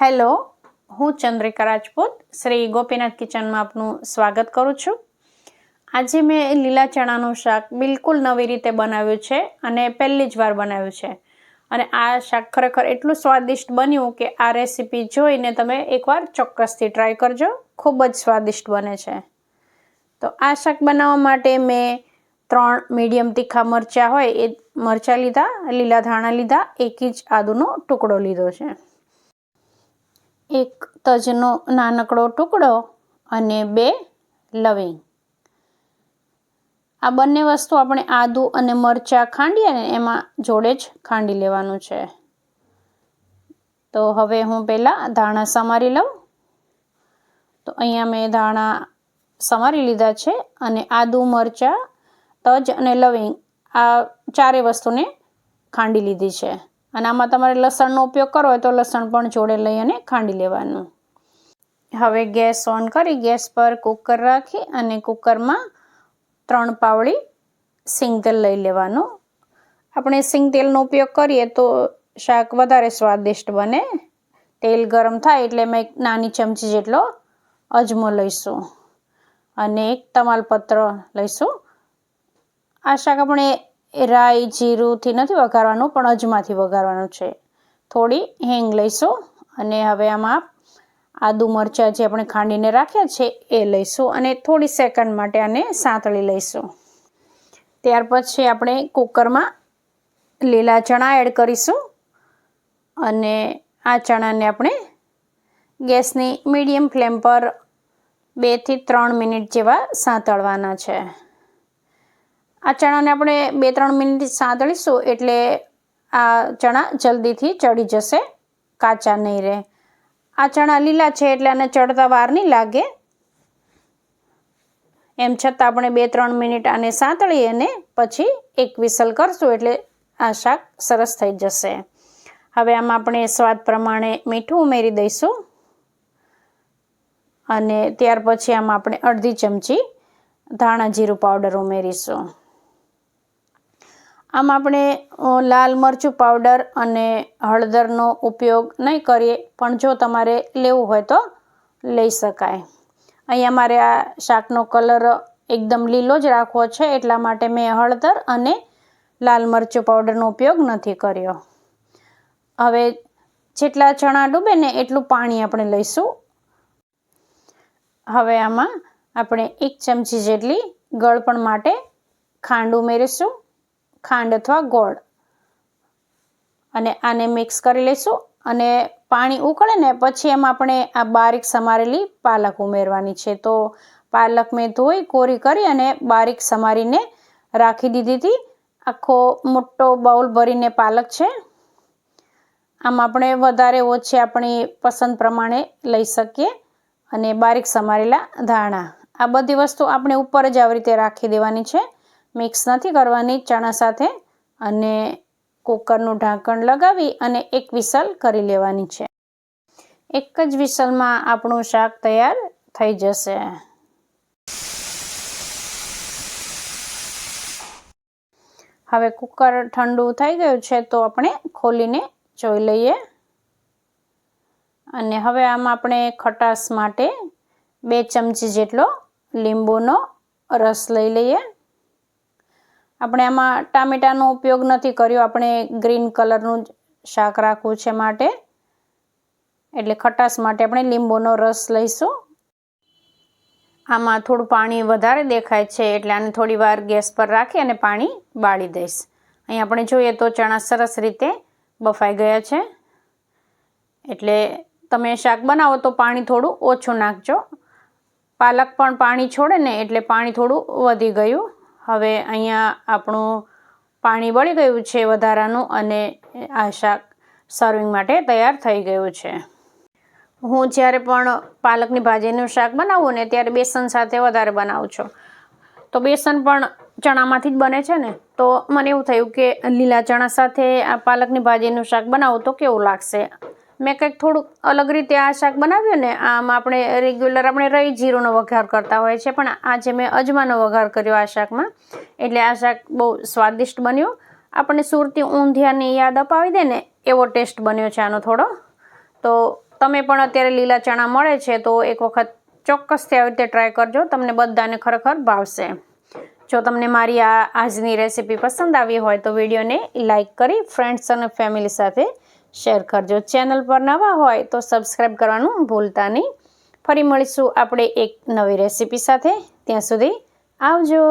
Hello, હું ચંદ્રિકા રાજપૂત, શ્રી ગોપીનાથ કિચનમાં આપનું સ્વાગત કરું છું. આજે મેં લીલા ચણાનું શાક બિલકુલ નવી રીતે બનાવ્યું છે અને પહેલી જ વાર બનાવ્યું છે. અને આ શાક ખરેખર એટલું સ્વાદિષ્ટ બન્યું કે આ રેસીપી જોઈને તમે એકવાર ચોક્કસથી ટ્રાય કરજો, ખૂબ જ સ્વાદિષ્ટ બને છે. તો આ શાક બનાવવા માટે મેં ત્રણ મીડિયમ તીખા મરચાં હોય એ મરચાં લીધા, લીલા ધાણા લીધા, એક ઇંચ આદુનો ટુકડો લીધો છે. એક તજનો નાનકડો ટુકડો અને બે લવિંગ. આ બંને વસ્તુ આપણે આદુ અને મરચાં ખાંડીએ ને એમાં જોડે જ ખાંડી લેવાનું છે. તો હવે હું પહેલાં ધાણા સમારી લઉં. તો અહીંયા મેં ધાણા સમારી લીધા છે અને આદુ, મરચાં, તજ અને લવિંગ આ ચારે વસ્તુને ખાંડી લીધી છે. અને આમાં તમારે લસણનો ઉપયોગ કરવો હોય તો લસણ પણ જોડે લઈ અને ખાંડી લેવાનું. હવે ગેસ ઓન કરી, ગેસ પર કુકર રાખી અને કુકરમાં ત્રણ પાવડી સિંગ તેલ લઈ લેવાનું. આપણે સિંગ તેલનો ઉપયોગ કરીએ તો શાક વધારે સ્વાદિષ્ટ બને. તેલ ગરમ થાય એટલે મેં એક નાની ચમચી જેટલો અજમો લઈશું અને એક તમાલપત્ર લઈશું. આ શાક આપણે રાઈ જીરુંથી નથી વઘારવાનું, પણ અજમાથી વઘારવાનું છે. થોડી હેંગ લઈશું અને હવે આમાં આદુ મરચાં જે આપણે ખાંડીને રાખ્યા છે એ લઈશું અને થોડી સેકન્ડ માટે આને સાંતળી લઈશું. ત્યાર પછી આપણે કુકરમાં લીલા ચણા એડ કરીશું અને આ ચણાને આપણે ગેસની મીડિયમ ફ્લેમ પર બેથી ત્રણ મિનિટ જેવા સાંતળવાના છે. આ ચણાને આપણે બે ત્રણ મિનિટ સાંતળીશું એટલે આ ચણા જલ્દીથી ચડી જશે, કાચા નહીં રહે. આ ચણા લીલા છે એટલે આને ચડતા વાર નહીં લાગે. એમ છતાં આપણે બે ત્રણ મિનિટ આને સાંતળી અને પછી એક વિસલ કરશું એટલે આ શાક સરસ થઈ જશે. હવે આમાં આપણે સ્વાદ પ્રમાણે મીઠું ઉમેરી દઈશું. અને ત્યાર પછી આમાં આપણે અડધી ચમચી ધાણા જીરું પાવડર ઉમેરીશું. આમ આપણે લાલ મરચું પાવડર અને હળદરનો ઉપયોગ નહીં કરીએ, પણ જો તમારે લેવું હોય તો લઈ શકાય. અહીંયા મારે આ શાકનો કલર એકદમ લીલો જ રાખવો છે, એટલા માટે મેં હળદર અને લાલ મરચું પાવડરનો ઉપયોગ નથી કર્યો. હવે જેટલા ચણા ડૂબે ને એટલું પાણી આપણે લઈશું. હવે આમાં આપણે એક ચમચી જેટલી ગળપણ માટે ખાંડ ઉમેરીશું. ખાંડ અથવા ગોળ. અને આને મિક્સ કરી લઈશું અને પાણી ઉકળે ને પછી એમાં આપણે આ બારીક સમારેલી પાલક ઉમેરવાની છે. તો પાલક મેં ધોઈ, કોરી કરી અને બારીક સમારીને રાખી દીધી હતી. આખો મોટો બાઉલ ભરીને પાલક છે. આમ આપણે વધારે ઓછી આપણી પસંદ પ્રમાણે લઈ શકીએ અને બારીક સમારેલા ધાણા. આ બધી વસ્તુ આપણે ઉપર જ આવી રીતે રાખી દેવાની છે. મિક્સ નથી કરવાની ચણા સાથે અને કુકરનું ઢાંકણ લગાવી અને એક વિસલ કરી લેવાની છે. એક જ વિસલમાં આપણું શાક તૈયાર થઈ જશે. હવે કુકર ઠંડુ થઈ ગયું છે તો આપણે ખોલીને જોઈ લઈએ. અને હવે આમાં આપણે ખટાશ માટે બે ચમચી જેટલો લીંબુનો રસ લઈ લઈએ. આપણે આમાં ટામેટાનો ઉપયોગ નથી કર્યો. આપણે ગ્રીન કલરનું શાક રાખવું છે માટે. એટલે ખટાશ માટે આપણે લીંબુનો રસ લઈશું. આમાં થોડું પાણી વધારે દેખાય છે એટલે આને થોડી વાર ગેસ પર રાખી અને પાણી બાળી દઈશ. અહીં આપણે જોઈએ તો ચણા સરસ રીતે બફાઈ ગયા છે. એટલે તમે શાક બનાવો તો પાણી થોડું ઓછું નાખજો. પાલક પણ પાણી છોડે ને એટલે પાણી થોડું વધી ગયું. હવે અહીંયા આપણું પાણી બળી ગયું છે વધારાનું અને આ શાક સર્વિંગ માટે તૈયાર થઈ ગયું છે. હું જ્યારે પણ પાલકની ભાજીનું શાક બનાવું ને ત્યારે બેસન સાથે વધારે બનાવું છું. તો બેસન પણ ચણામાંથી જ બને છે ને, તો મને એવું થયું કે લીલા ચણા સાથે આ પાલકની ભાજીનું શાક બનાવું તો કેવું લાગશે? મેં કંઈક થોડુંક અલગ રીતે આ શાક બનાવ્યું ને, આમ આપણે રેગ્યુલર આપણે રહી જીરોનો વઘાર કરતા હોય છે, પણ આજે મેં અજમાનો વઘાર કર્યો આ શાકમાં. એટલે આ શાક બહુ સ્વાદિષ્ટ બન્યું. આપણને સુરતી ઊંધિયાની યાદ અપાવી દે ને, એવો ટેસ્ટ બન્યો છે આનો થોડો. તો તમે પણ અત્યારે લીલા ચણા મળે છે, તો એક વખત ચોક્કસથી આવી રીતે ટ્રાય કરજો, તમને બધાને ખરેખર ભાવશે. જો તમને મારી આ આજની રેસીપી પસંદ આવી હોય તો વિડીયોને લાઇક કરી ફ્રેન્ડ્સ અને ફેમિલી સાથે શેર કરજો. ચેનલ પર નવા હોય તો સબસ્ક્રાઈબ કરવાનું ભૂલતા નહીં. ફરી મળીશું આપણે એક નવી રેસીપી સાથે. ત્યાં સુધી આવજો.